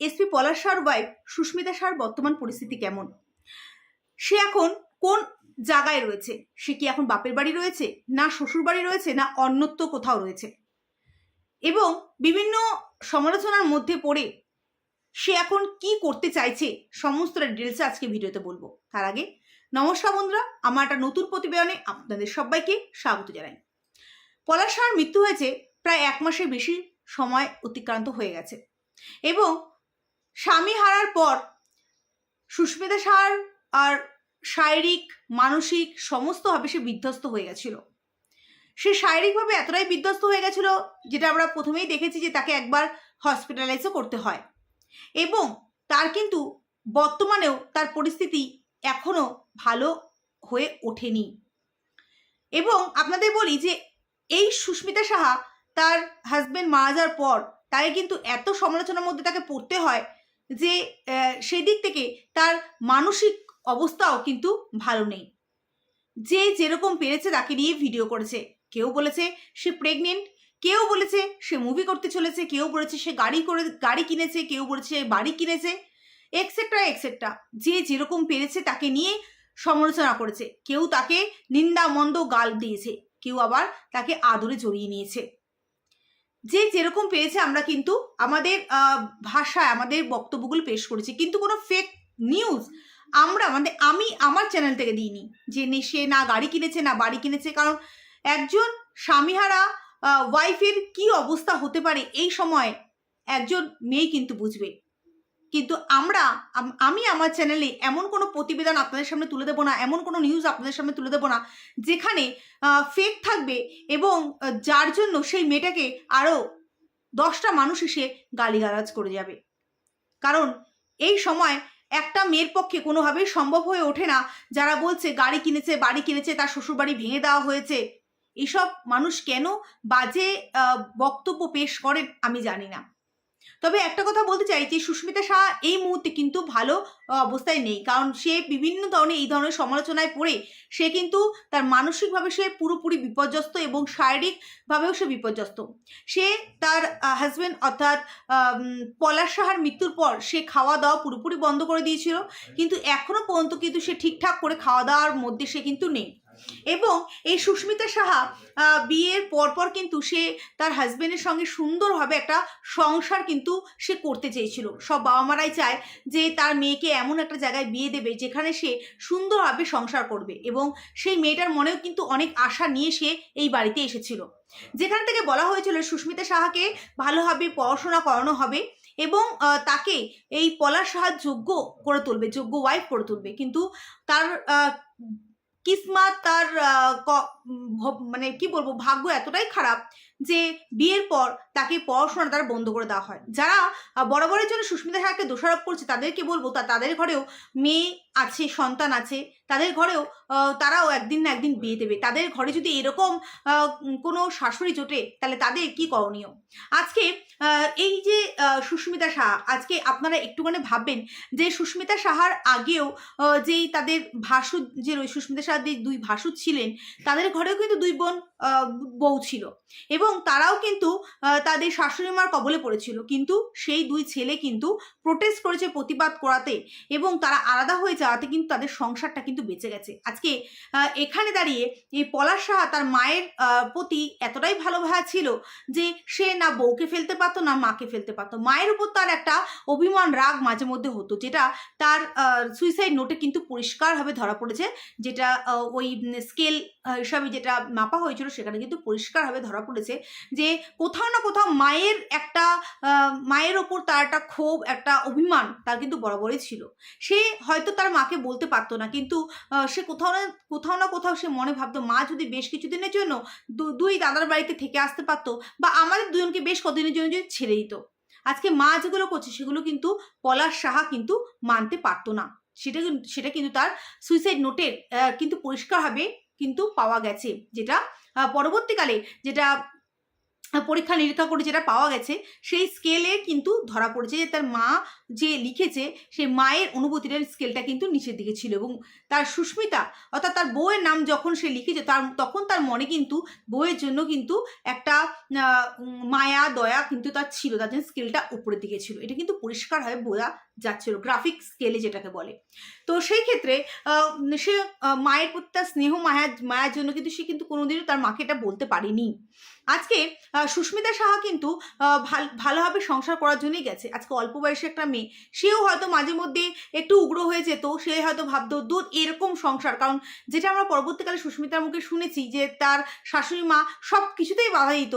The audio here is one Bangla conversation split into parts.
SP Palash sir wife Susmita sir বর্তমান পরিস্থিতি কেমন? সে এখন কোন জায়গায় রয়েছে? সে কি এখন বাপের বাড়ি রয়েছে? না শ্বশুর বাড়ি রয়েছে? না অন্যত্র কোথাও রয়েছে? এবং বিভিন্ন সমালোচনার মধ্যে পড়ে সে এখন কি করতে চাইছে? সমস্তটা ডিটেলসে আজকে ভিডিওতে বলব। তার আগে নমস্কার বন্ধুরা, আমার একটা নতুন প্রতিবেদনে আপনাদের সবাইকে স্বাগত জানাই। পলাশ সাহার মৃত্যু হয়েছে প্রায় এক মাসের বেশি সময় অতিক্রান্ত হয়ে গেছে। এবং স্বামী হারার পর সুস্মিতা সাহার আর শারীরিক, মানসিক সমস্তভাবে সে বিধ্বস্ত হয়ে গেছিল। সে শারীরিকভাবে এতটাই বিধ্বস্ত হয়ে গেছিল, যেটা আমরা প্রথমেই দেখেছি যে তাকে একবার হসপিটালাইজও করতে হয়। এবং তার কিন্তু বর্তমানেও তার পরিস্থিতি এখনও ভালো হয়ে ওঠেনি। এবং আপনাদের বলি যে এই সুস্মিতা সাহা তার হাজবেন্ড মারা যাওয়ার পর তাকে কিন্তু এত সমালোচনার মধ্যে তাকে পড়তে হয় যে আহ, সেই দিক থেকে তার মানসিক অবস্থাও কিন্তু ভালো নেই। যে যেরকম পেরেছে তাকে নিয়ে ভিডিও করেছে। কেউ বলেছে সে প্রেগনেন্ট কেউ বলেছে সে মুভি করতে চলেছে কেউ বলেছে সে গাড়ি করে গাড়ি কিনেছে কেউ বলেছে বাড়ি কিনেছে এক্সেট্রা এক্সেট্রা যে যেরকম পেরেছে তাকে নিয়ে সমালোচনা করেছে। কেউ তাকে নিন্দা মন্দ গাল দিয়েছে। কেউ আবার তাকে আদরে জড়িয়ে নিয়েছে। যে যেরকম পেয়েছে আমরা কিন্তু আমাদের ভাষায় আমাদের বক্তব্যগুলো পেশ করেছি। কিন্তু কোনো ফেক নিউজ আমরা আমাদের, আমি আমার চ্যানেল থেকে দিইনি যে সে না গাড়ি কিনেছে, না বাড়ি কিনেছে। কারণ একজন স্বামীহারা ওয়াইফের কি অবস্থা হতে পারে এই সময় একজন মেয়ে কিন্তু বুঝবে। কিন্তু আমরা, আমি আমার চ্যানেলে এমন কোনো প্রতিবেদন আপনাদের সামনে তুলে দেবো না, এমন কোনো নিউজ আপনাদের সামনে তুলে দেবো না, যেখানে ফেক থাকবে এবং যার জন্য সেই মেয়েটাকে আরও দশটা মানুষ এসে গালিগালাজ করে যাবে। কারণ এই সময় একটা মেয়ের পক্ষে কোনোভাবেই সম্ভব হয়ে ওঠে না, যারা বলছে গাড়ি কিনেছে, বাড়ি কিনেছে, তার শ্বশুরবাড়ি ভেঙে দেওয়া হয়েছে। এসব মানুষ কেন বাজে বক্তব্য পেশ করেন আমি জানি না। তবে একটা কথা বলতে চাই যে সুস্মিতা শাহ এই মুহূর্তে কিন্তু ভালো অবস্থায় নেই। কারণ সে বিভিন্ন ধরনের, এই ধরনের সমালোচনায় পড়ে সে কিন্তু তার মানসিকভাবে সে পুরোপুরি বিপর্যস্ত এবং শারীরিকভাবেও সে বিপর্যস্ত। সে তার হাজব্যান্ড অর্থাৎ পলাশ সাহার মৃত্যুর পর সে খাওয়া দাওয়া পুরোপুরি বন্ধ করে দিয়েছিল। কিন্তু এখনও পর্যন্ত কিন্তু সে ঠিকঠাক করে খাওয়া দাওয়ার মধ্যে সে কিন্তু নেই। এবং এই সুস্মিতা সাহা বিয়ের পরপর কিন্তু সে তার হাজবেন্ডের সঙ্গে সুন্দরভাবে একটা সংসার কিন্তু সে করতে চেয়েছিল। সব বাবা মারাই চায় যে তার মেয়েকে এমন একটা জায়গায় বিয়ে দেবে যেখানে সে সুন্দরভাবে সংসার করবে এবং সেই মেয়েটার মনেও কিন্তু অনেক আশা নিয়ে সে এই বাড়িতে এসেছিল। যেখান থেকে বলা হয়েছিল সুস্মিতা সাহাকে ভালোভাবে পড়াশোনা করানো হবে এবং তাকে এই পলাশ সাহার যোগ্য করে তুলবে, যোগ্য ওয়াইফ করে তুলবে। কিন্তু তার কিসমাত তার মানে কি বলব ভাগ্য এতটাই খারাপ যে বিয়ের পর তাকে পড়াশোনা তার বন্ধ করে দেওয়া হয়। যারা বরাবরের জন্য সুস্মিতা সাহাকে দোষারোপ করছে, তাদেরকে বলব তা, তাদের ঘরেও মেয়ে আছে, সন্তান আছে, তাদের ঘরেও তারাও একদিন না একদিন বিয়ে দেবে। তাদের ঘরে যদি এরকম কোনো শাশুড়ি জোটে, তাহলে তাদের কি করণীয়? আজকে এই যে সুস্মিতা সাহা, আজকে আপনারা একটুখানি ভাববেন যে সুস্মিতা সাহার আগেও যেই তাদের ভাসুদ যে সুস্মিতা সাহার দুই ভাসুদ ছিলেন, তাদের ঘরেও কিন্তু দুই বোন বউ ছিল। এবং তারাও কিন্তু তাদের শাশুড়ি মার কবলে পড়েছিল। কিন্তু সেই দুই ছেলে কিন্তু প্রোটেস্ট করেছে প্রতিবাদ করাতে এবং তারা আলাদা হয়ে যাওয়াতে কিন্তু তাদের সংসারটা কিন্তু বেঁচে গেছে। আজকে এখানে দাঁড়িয়ে এই পলাশ সাহা তার মায়ের প্রতি এতটাই ভালোবাসা ছিল যে সে না বউকে ফেলতে পারতো, না মাকে ফেলতে পারতো। মায়ের উপর তার একটা অভিমান রাগ মাঝে মধ্যে হতো, যেটা তার সুইসাইড নোটে কিন্তু পরিষ্কারভাবে ধরা পড়েছে। যেটা ওই স্কেল হিসাবে যেটা মাপা হয়েছিল, সেখানে কিন্তু পরিষ্কারভাবে ধরা পড়েছে। যে কোথাও না কোথাও মায়ের একটা মায়ের ওপর তার একটা ক্ষোভ, একটা অভিমান তার কিন্তু বরাবরই ছিল। সে হয়তো তার মাকে বলতে পারতো না, কিন্তু সে কোথাও না কোথাও না কোথাও সে মনে ভাবতো, মা যদি বেশ কিছুদিনের জন্য দুই দাদার বাড়িতে থেকে আসতে পারতো বা আমাদের দুজনকে বেশ কদিনের জন্য যদি ছেড়ে দিত। আজকে মা যেগুলো করছে সেগুলো কিন্তু পলাশ সাহা কিন্তু মানতে পারতো না। সেটা সেটা কিন্তু তার সুইসাইড নোটের কিন্তু পরিষ্কারভাবে কিন্তু পাওয়া গেছে, যেটা পরবর্তীকালে যেটা পরীক্ষা নিরীক্ষা করে যেটা পাওয়া গেছে, সেই স্কেলে কিন্তু ধরা পড়েছে যে তার মা যে লিখেছে, সেই মায়ের অনুভূতিটার স্কেলটা কিন্তু নিচের দিকে ছিল এবং তার সুস্মিতা অর্থাৎ তার বউয়ের নাম যখন সে লিখেছে, তার তখন তার মনে কিন্তু বউয়ের জন্য কিন্তু একটা মায়া, দয়া কিন্তু তার ছিল, তার জন্য স্কেলটা উপরের দিকে ছিল। এটা কিন্তু পরিষ্কারভাবে বোঝা যাচ্ছিল গ্রাফিক স্কেলে যেটাকে বলে। তো সেই ক্ষেত্রে সে মায়ের প্রতি তার স্নেহ মায়া, মায়ার জন্য কিন্তু সে কিন্তু কোনোদিনও তার মাকে এটা বলতে পারেনি। আজকে সুস্মিতা সাহা কিন্তু ভালোভাবে সংসার করার জন্যই গেছে। আজকে অল্প বয়সে একটা মেয়ে। সেও হয়তো মাঝে মধ্যে একটু উগ্র হয়ে যেত, সে হয়তো ভাবতো, দূর, এরকম সংসার। কারণ যেটা আমরা পরবর্তীকালে সুস্মিতার মুখে শুনেছি যে, তার শাশুড়ি মা সব কিছুতেই বাধা দিত।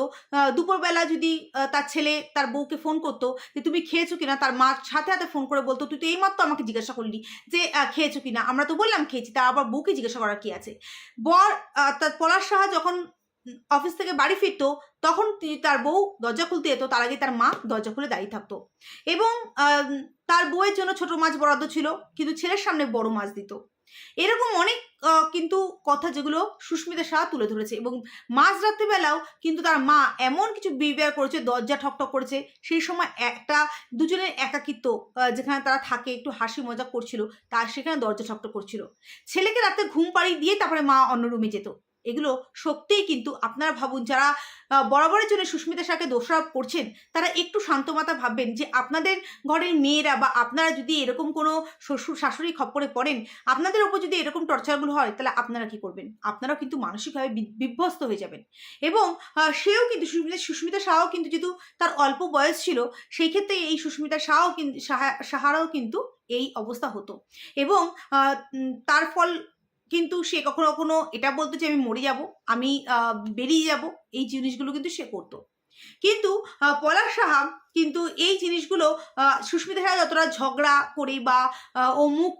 দুপুরবেলা যদি তার ছেলে তার বউকে ফোন করতো যে, তুমি খেয়েছো কিনা? তার মা সাথে সাথে ফোন করে বলতো, তুই তো এইমাত্র আমাকে জিজ্ঞাসা করলি যে খেয়েছো কিনা? আমরা তো বললাম, খেয়েছি। তা আবার বউকে জিজ্ঞাসা করার কি আছে? বর তার পলাশ সাহা যখন অফিস থেকে বাড়ি ফিরতো, তখন তার বউ দরজা খুলতে যেত, তার আগে তার মা দরজা খুলে দাঁড়িয়ে থাকতো। এবং তার বউয়ের জন্য ছোট মাছ বরাদ্দ ছিল, কিন্তু ছেলের সামনে বড় মাছ দিত। এরকম অনেক কিন্তু কথা যেগুলো সুস্মিতা শাহ তুলে ধরেছে। এবং মাঝ রাত্রিবেলাও কিন্তু তার মা এমন কিছু বিহেভিয়ার করেছে, দরজা ঠকঠক করেছে, সেই সময় একটা, দুজনের একাকিত্ব যেখানে তারা থাকে, একটু হাসি মজা করছিল, তার সেখানে দরজা ঠকঠক করছিল। ছেলেকে রাতে ঘুম পাড়িয়ে দিয়ে তারপরে মা অন্য রুমে যেত। এগুলো সত্যিই কিন্তু আপনারা ভাবুন, যারা বরাবরের জন্য সুস্মিতা শাহকে দোষারোপ করছেন, তারা একটু শান্তমাতা ভাববেন যে আপনাদের ঘরের মেয়েরা বা আপনারা যদি এরকম কোনো শ্বশুর শাশুড়ি খপ্পরে পড়েন, আপনাদের ওপর যদি এরকম টর্চারগুলো হয়, তাহলে আপনারা কি করবেন? আপনারাও কিন্তু মানসিকভাবে বি- বিধ্বস্ত হয়ে যাবেন। এবং সেও কিন্তু সুস্মিতা সুস্মিতা শাহও কিন্তু যেহেতু তার অল্প বয়স ছিল, সেই ক্ষেত্রে এই সুস্মিতা শাহও কিন্তু, সাহা, সাহারাও কিন্তু এই অবস্থা হতো। এবং তার ফল কিন্তু সে কখনো কখনো এটা বলতো যে, আমি মরে যাব, আমি বেরিয়ে যাব। এই জিনিসগুলো কিন্তু সে করতো। কিন্তু পলাশ সাহা কিন্তু এই জিনিসগুলো সুস্মিতা সাহা যতটা ঝগড়া করে বা ও মুখ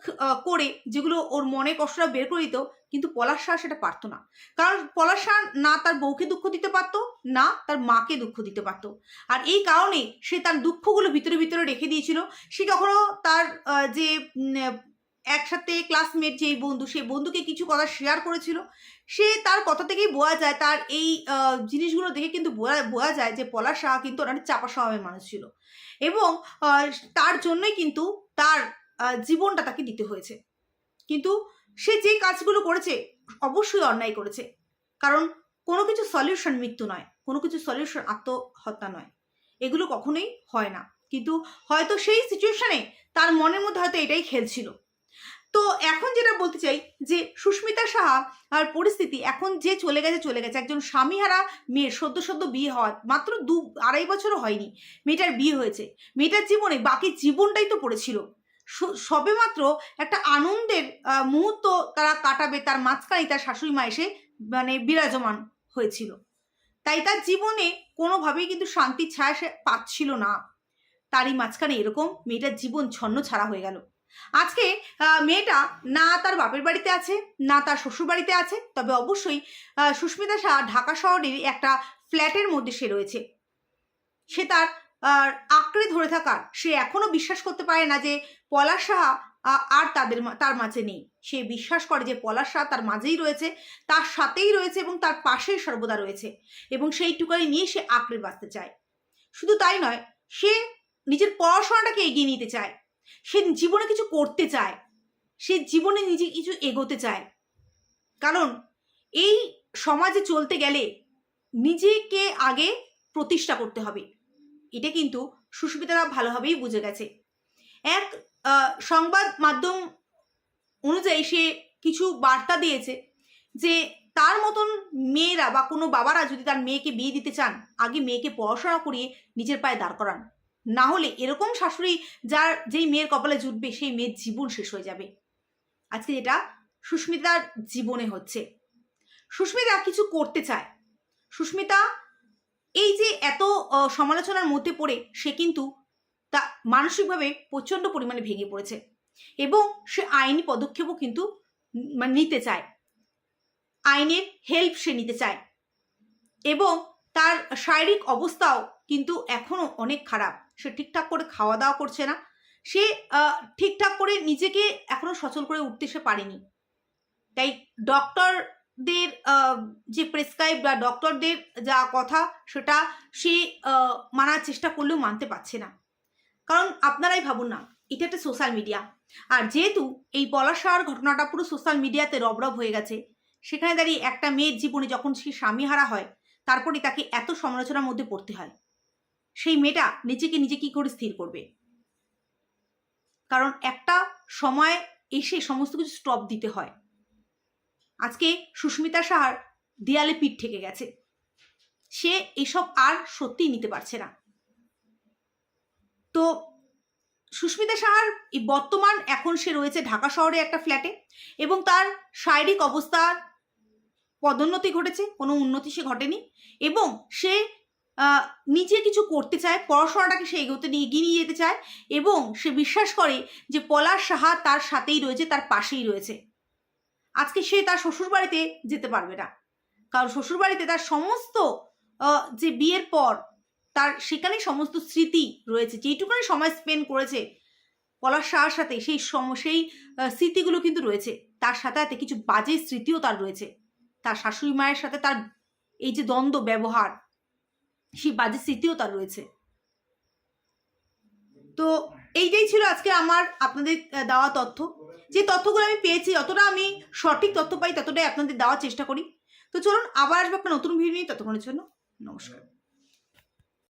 করে যেগুলো ওর মনে কষ্টটা বের করে দিত, কিন্তু পলাশ সাহা সেটা পারতো না। কারণ পলাশ সাহা না তার বউকে দুঃখ দিতে পারতো, না তার মাকে দুঃখ দিতে পারতো। আর এই কারণে সে তার দুঃখগুলো ভিতরে ভিতরে রেখে দিয়েছিল। সে কখনো তার যে একসাথে ক্লাসমেট যেই বন্ধু, সেই বন্ধুকে কিছু কথা শেয়ার করেছিল। সে তার কথা থেকেই বোঝা যায়, তার এই জিনিসগুলো দেখে কিন্তু বোঝা যায় যে পলাশ সাহা কিন্তু অনেক চাপা স্বভাবের মানুষ ছিল। এবং তার জন্যই কিন্তু তার জীবনটা তাকে দিতে হয়েছে। কিন্তু সে যে কাজগুলো করেছে, অবশ্যই অন্যায় করেছে। কারণ কোনো কিছু সলিউশন মৃত্যু নয়, কোনো কিছু সলিউশন আত্মহত্যা নয়। এগুলো কখনোই হয় না। কিন্তু হয়তো সেই সিচুয়েশনে তার মনের মধ্যে হয়তো এটাই খেলছিল। তো এখন যেটা বলতে চাই যে সুস্মিতা সাহা আর পরিস্থিতি এখন যে চলে গেছে চলে গেছে। একজন স্বামীহারা মেয়ের সদ্য সদ্য বিয়ে হওয়া মাত্র দু আড়াই বছরও হয়নি। মেয়েটার বিয়ে হয়েছে। মেয়েটার জীবনে বাকি জীবনটাই তো পড়েছিল। সবে মাত্র একটা আনন্দের মুহূর্ত তারা কাটাবে, তার মাঝখানেই তার শাশুড়ি মা এসে মানে বিরাজমান হয়েছিল। তাই তার জীবনে কোনোভাবেই কিন্তু শান্তির ছায়া সে পাচ্ছিল না। তারই মাঝখানে এরকম মেয়েটার জীবন ছন্ন ছাড়া হয়ে গেল। আজকে মেয়েটা না তার বাপের বাড়িতে আছে, না তার শ্বশুর বাড়িতে আছে, তবে অবশ্যই সুস্মিতা শাহ ঢাকা শহরের একটা ফ্ল্যাটের মধ্যে সে রয়েছে। সে তার আঁকড়ে ধরে থাকার, সে এখনও বিশ্বাস করতে পারে না যে পলাশ সাহা আর তাদের তার মাঝে নেই। সে বিশ্বাস করে যে পলাশ সাহা তার মাঝেই রয়েছে, তার সাথেই রয়েছে এবং তার পাশেই সর্বদা রয়েছে এবং সেইটুকানি নিয়ে সে আঁকড়ে বাঁচতে চায়। শুধু তাই নয়, সে নিজের পড়াশোনাটাকে এগিয়ে নিতে চায়। সে জীবনে কিছু করতে চায়। সে জীবনে নিজে কিছু এগোতে চায়। কারণ এই সমাজে চলতে গেলে নিজেকে আগে প্রতিষ্ঠা করতে হবে। এটা কিন্তু সুস্মিতারা ভালোভাবেই বুঝে গেছে। এক সংবাদ মাধ্যম অনুযায়ী সে কিছু বার্তা দিয়েছে যে তার মতন মেয়েরা বা কোনো বাবারা যদি তার মেয়েকে বিয়ে দিতে চান, আগে মেয়েকে পড়াশোনা করিয়ে নিজের পায়ে দাঁড় করান। না হলে এরকম শাশুড়ি যার যেই মেয়ের কপালে জুটবে, সেই মেয়ের জীবন শেষ হয়ে যাবে। আজকে যেটা সুস্মিতার জীবনে হচ্ছে। সুস্মিতা কিছু করতে চায়। সুস্মিতা এই যে এত সমালোচনার মধ্যে পড়ে, সে কিন্তু তা মানসিকভাবে প্রচণ্ড পরিমাণে ভেঙে পড়েছে এবং সে আইনি পদক্ষেপও কিন্তু মানে নিতে চায়। আইনের হেল্প সে নিতে চায় এবং তার শারীরিক অবস্থাও কিন্তু এখনও অনেক খারাপ। সে ঠিকঠাক করে খাওয়া দাওয়া করছে না। সে ঠিকঠাক করে নিজেকে এখনও সচল করে উঠতে সে পারেনি। তাই ডক্টর ডাক্তারদের যে প্রেসক্রাইব বা ডক্টরদের যা কথা, সেটা সে মানার চেষ্টা করলেও মানতে পারছে না। কারণ আপনারাই ভাবুন না, এটা একটা সোশ্যাল মিডিয়া আর যেহেতু এই পলাশার ঘটনাটা পুরো সোশ্যাল মিডিয়াতে রবরব হয়ে গেছে, সেখানে দাঁড়িয়ে একটা মেয়ের জীবনে যখন সে স্বামী হারা হয় তারপরে তাকে এত সমালোচনার মধ্যে পড়তে হয়। সেই মেয়েটা নিজেকে নিজে কি করে স্থির করবে? কারণ একটা সময় এসে সমস্ত কিছু স্টপ দিতে হয়। আজকে সুস্মিতা সাহার দেয়ালে পিঠ থেকে গেছে। সে এসব আর সত্যিই নিতে পারছে না। তো সুস্মিতা সাহার বর্তমান এখন সে রয়েছে ঢাকা শহরে একটা ফ্ল্যাটে এবং তার শারীরিক অবস্থার পদোন্নতি ঘটেছে, কোনো উন্নতি সে ঘটেনি এবং সে নিজে কিছু করতে চায়, পড়াশোনাটাকে সে এগোতে নিয়ে, এগিয়ে নিয়ে যেতে চায় এবং সে বিশ্বাস করে যে পলাশ সাহা তার সাথেই রয়েছে, তার পাশেই রয়েছে। আজকে সে তার শ্বশুরবাড়িতে যেতে পারবে না। কারণ শ্বশুরবাড়িতে তার সমস্ত যে বিয়ের পর তার সেখানেই সমস্ত স্মৃতি রয়েছে যেটুকুনি সময় স্পেন্ড করেছে পলাশ শাহর সাথে, সেই সম, সেই স্মৃতিগুলো কিন্তু রয়েছে। তার সাথে সাথে কিছু বাজে স্মৃতিও তার রয়েছে। তার শাশুড়ি মায়ের সাথে তার এই যে দ্বন্দ্ব, ব্যবহার সেই বাজে স্মৃতিও তার রয়েছে। তো এইটাই ছিল আজকে আমার আপনাদের দেওয়া তথ্য। যে তথ্যগুলো আমি পেয়েছি, যতটা আমি সঠিক তথ্য পাই, ততটাই আপনাদের দেওয়ার চেষ্টা করি। তো চলুন, আবার আসব একটা নতুন ভিডিও নিয়ে ততক্ষণের জন্য। নমস্কার।